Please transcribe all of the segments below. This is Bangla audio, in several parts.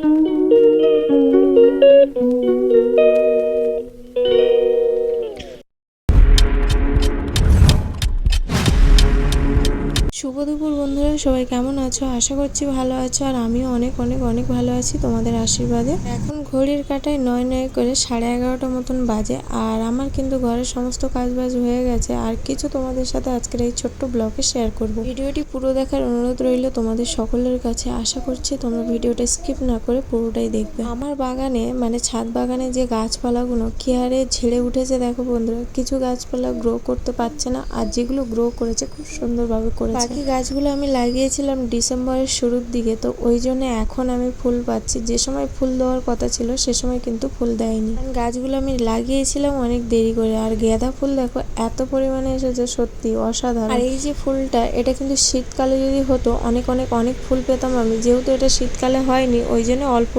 Thank you. শুভ দুপুর বন্ধুরা, সবাই কেমন আছো? আশা করছি ভালো আছো, আর আমিও অনেক অনেক অনেক ভালো আছি তোমাদের আশীর্বাদে। এখন ঘড়ির কাটায় নয় নয় করে সাড়ে এগারোটা মতন বাজে, আর আমার কিন্তু ঘরের সমস্ত কাজ বাজ হয়ে গেছে। আর কিছু তোমাদের সাথে আজকের এই ছোট্ট ব্লগে শেয়ার করব। ভিডিওটি পুরো দেখার অনুরোধ রইল তোমাদের সকলের কাছে। আশা করছি তোমরা ভিডিওটা স্কিপ না করে পুরোটাই দেখবে। আমার বাগানে মানে ছাদ বাগানে যে গাছপালাগুলো কি হারে ঝেড়ে উঠেছে, দেখো বন্ধুরা, কিছু গাছপালা গ্রো করতে পারছে না, আর যেগুলো গ্রো করেছে, খুব সুন্দরভাবে করেছে। বাকি গাছগুলো আমি লাগিয়েছিলাম ডিসেম্বরের শুরুর দিকে, তো ওই জন্য এখন আমি ফুল পাচ্ছি। যে সময় ফুল দেওয়ার কথা ছিল, সে সময় কিন্তু ফুল দেয়নি। গাছগুলো আমি লাগিয়েছিলাম অনেক দেরি করে, আর গেঁদা ফুল দেখো, এত পরিমাণে এসেছে সত্যি অসাধারণ। আর এই যে ফুলটা, এটা কিন্তু শীতকালে যদি হতো, অনেক অনেক অনেক ফুল পেতাম আমি। যেহেতু এটা শীতকালে হয়নি, ওই জন্য অল্প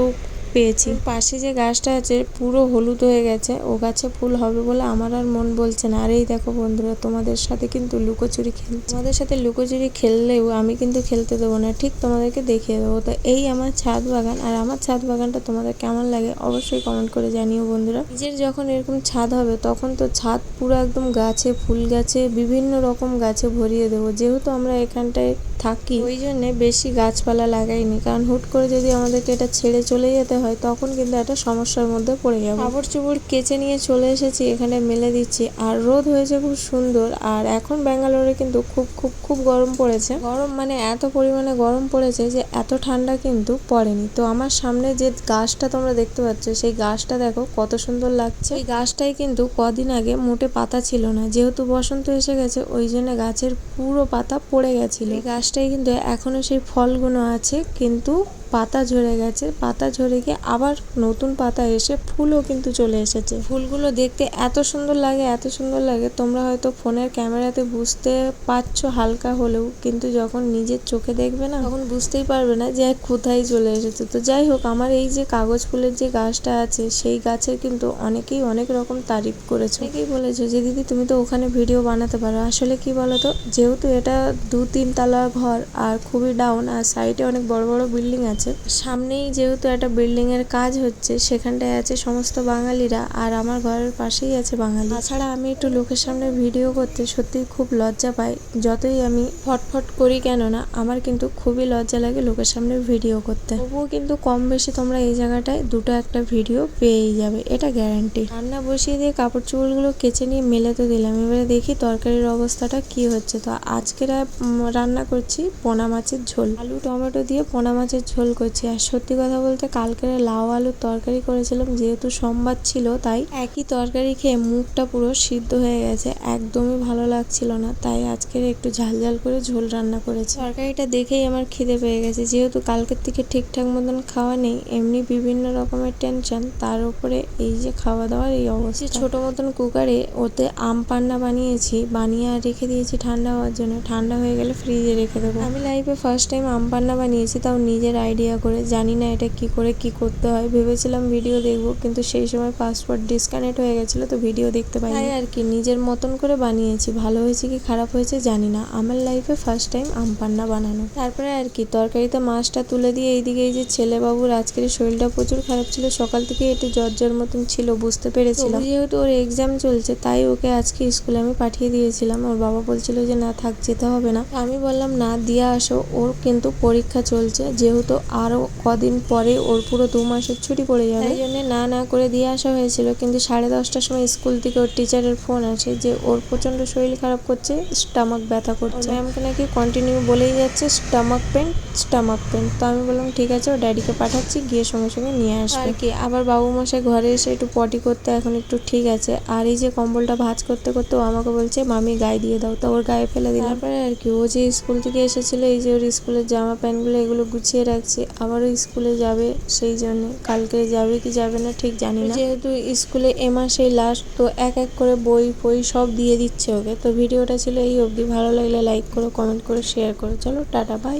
পেয়েছি। পাশে যে গাছটা আছে, পুরো হলুদ হয়ে গেছে। ও গাছে ফুল হবে বলে আমার আর মন বলছে না। আর এই দেখো বন্ধুরা, তোমাদের সাথে কিন্তু লুকোচুরি খেলছি। তোমাদের সাথে লুকোচুরি খেললেও আমি কিন্তু খেলতে দেবো না। ঠিক তোমাদেরকে দেখিয়ে দেবো। তো এই আমার ছাদ বাগান। আর আমার ছাদ বাগানটা তোমাদের কেমন লাগে অবশ্যই কমেন্ট করে জানিও বন্ধুরা। নিজের যখন এরকম ছাদ হবে, তখন তো ছাদ পুরো একদম গাছে, ফুল গাছে, বিভিন্ন রকম গাছে ভরিয়ে দেবো। যেহেতু আমরা এখানটায় থাকি, ওই জন্যে বেশি গাছপালা লাগাইনি। কারণ হুট করে যদি আমাদেরকে এটা ছেড়ে চলে যেতে হয়, তখন কিন্তু একটা সমস্যার মধ্যে পড়ে যাব। কাপড় চোপড় কেচে নিয়ে চলে এসেছি, এখানে মেলে দিচ্ছি। আর রোদ হয়েছে খুব সুন্দর, আর এখন ব্যাঙ্গালোরে কিন্তু খুব খুব খুব গরম পড়েছে। গরম মানে এত পরিমাণে গরম পড়েছে যে এত ঠান্ডা কিন্তু পড়েনি। তো আমার সামনে যে গাছটা তোমরা দেখতে পাচ্ছ, সেই গাছটা দেখো কত সুন্দর লাগছে। এই গাছটাই কিন্তু কদিন আগে মোটে পাতা ছিল না, যেহেতু বসন্ত এসে গেছে, ওই জন্য গাছের পুরো পাতা পড়ে গেছিল। এই গাছটাই কিন্তু এখনও সেই ফলগুলো আছে, কিন্তু পাতা ঝরে গেছে। পাতা ঝরে গিয়ে আবার নতুন পাতা এসে ফুলও কিন্তু চলে এসেছে। ফুলগুলো দেখতে এত সুন্দর লাগে, এত সুন্দর লাগে। তোমরা হয়তো ফোনের ক্যামেরাতে বুঝতে পারছ হালকা হলেও, কিন্তু যখন নিজের চোখে দেখবে না, তখন বুঝতেই পারবে না যে কোথায় চলে এসেছে। তো যাই হোক, আমার এই যে কাগজ ফুলের যে গাছটা আছে, সেই গাছের কিন্তু অনেকেই অনেক রকম তারিফ করেছে। অনেকেই বলেছে যে, দিদি, তুমি তো ওখানে ভিডিও বানাতে পারো। আসলে কি বলতো, যেহেতু এটা দু তিন তলা ঘর আর খুবই ডাউন আর সাইডে অনেক বড় বড় বিল্ডিং আছে আছে সামনেই যেহেতু একটা বিল্ডিং এর কাজ হচ্ছে, সেখানটায় আছে সমস্ত বাঙালিরা আর আমার ঘরের পাশেই আছে বাঙালি। তাছাড়া আমি একটু লোকের সামনে ভিডিও করতে সত্যিই খুব লজ্জা পাই। যতই আমি ফটফট করি কেন না, আমার কিন্তু খুবই লজ্জা লাগে লোকের সামনে ভিডিও করতে। তবুও কিন্তু কম বেশি তোমরা এই জায়গাটায় দুটো একটা ভিডিও পেয়েই যাবে, এটা গ্যারান্টি। রান্না বসিয়ে দিয়ে কাপড় চোপড়গুলো কেচে নিয়ে মেলে তো দিলাম। এবারে দেখি তরকারির অবস্থাটা কি হচ্ছে। তো আজকে রান্না করছি পোনা মাছের ঝোল। আলু, টমেটো দিয়ে পোনা মাছের ঝোল করছি। আর সত্যি কথা বলতে কালকের লাউ আলুর তরকারি করেছিলাম, যেহেতু সোমবার ছিল, তাই একই তরকারি খেয়ে মুখটা পুরো সিদ্ধ হয়ে গেছে। একদমই ভালো লাগছিল না, তাই আজকের একটু ঝাল ঝাল করে ঝোল রান্না করেছি। তরকারিটা দেখেই আমার খিদে পেয়ে গেছে, যেহেতু কালকের থেকে ঠিকঠাক মতন খাওয়া নেই, এমনি বিভিন্ন রকমের টেনশন তার উপরে এই যে খাওয়া দাওয়ার এই অবস্থা ছোট মতন কুকারে ওতে আম পান্না বানিয়েছি, বানিয়ে আর রেখে দিয়েছি ঠান্ডা হওয়ার জন্য। ঠান্ডা হয়ে গেলে ফ্রিজে রেখে দেবো। আমি লাইফে ফার্স্ট টাইম আম পান্না বানিয়েছি, তাও নিজের আইডিয়া আইডিয়া করে, জানি না এটা কি করে কি করতে হয়। ভেবেছিলাম ভিডিও দেখব, কিন্তু সেই সময় পাসওয়ার্ড ডিসকানেক্ট হয়ে গেছিল, তো ভিডিও দেখতে পাই আর কি, নিজের মতন করে বানিয়েছি। ভালো হয়েছে কি খারাপ হয়েছে জানি না। আমার লাইফে ফার্স্ট টাইম আম পান্না বানানো। তারপরে আর কি, তরকারিতে মাছটা তুলে দিয়ে এইদিকে এই যে ছেলেবাবুর আজকের শরীরটা প্রচুর খারাপ ছিল, সকাল থেকে একটু জ্বর মতন ছিল, বুঝতে পেরেছিলাম। যেহেতু ওর এক্সাম চলছে, তাই ওকে আজকে স্কুলে আমি পাঠিয়ে দিয়েছিলাম। ওর বাবা বলছিল যে, না থাক, যেতে হবে না। আমি বললাম, না, দিয়ে আসো। ওর কিন্তু পরীক্ষা চলছে, যেহেতু আরও কদিন পরে ওর পুরো দু মাসের ছুটি পড়ে যাবে। তাই জন্য না না করে দিয়ে আসা হয়েছিল। কিন্তু সাড়ে দশটার সময় স্কুল থেকে ওর টিচারের ফোন আসে যে ওর প্রচণ্ড শরীর খারাপ করছে স্টামাক ব্যথা করছে। ম্যামকে নাকি কন্টিনিউ বলেই যাচ্ছে স্টামাক পেন স্টামাক পেন তো আমি বললাম ঠিক আছে ও ড্যাডিকে পাঠাচ্ছি গিয়ে সঙ্গে সঙ্গে নিয়ে আসবে। আর কি আবার বাবু মশাই ঘরে এসে একটু পটি করতে এখন একটু ঠিক আছে। আর এই যে কম্বলটা ভাজ করতে করতে ও আমাকে বলছে মামি গায়ে দিয়ে দাও। তো ওর গায়ে ফেলে দিলাম। তারপরে আর কি ও যে স্কুল থেকে এসেছিল এই যে ওর স্কুলের জামা প্যান্টগুলো এগুলো গুছিয়ে রাখছে আবারও স্কুলে যাবে সেই জন্য। কালকে যাবে কি যাবে না ঠিক জানি না। যেহেতু স্কুলে এ মাসেই লাস্ট তো এক এক করে বই ফই সব দিয়ে দিচ্ছে ওকে। তো ভিডিওটা ছিল এই অবধি। ভালো লাগলে লাইক করো কমেন্ট করো শেয়ার করো। চলো, টাটা বাই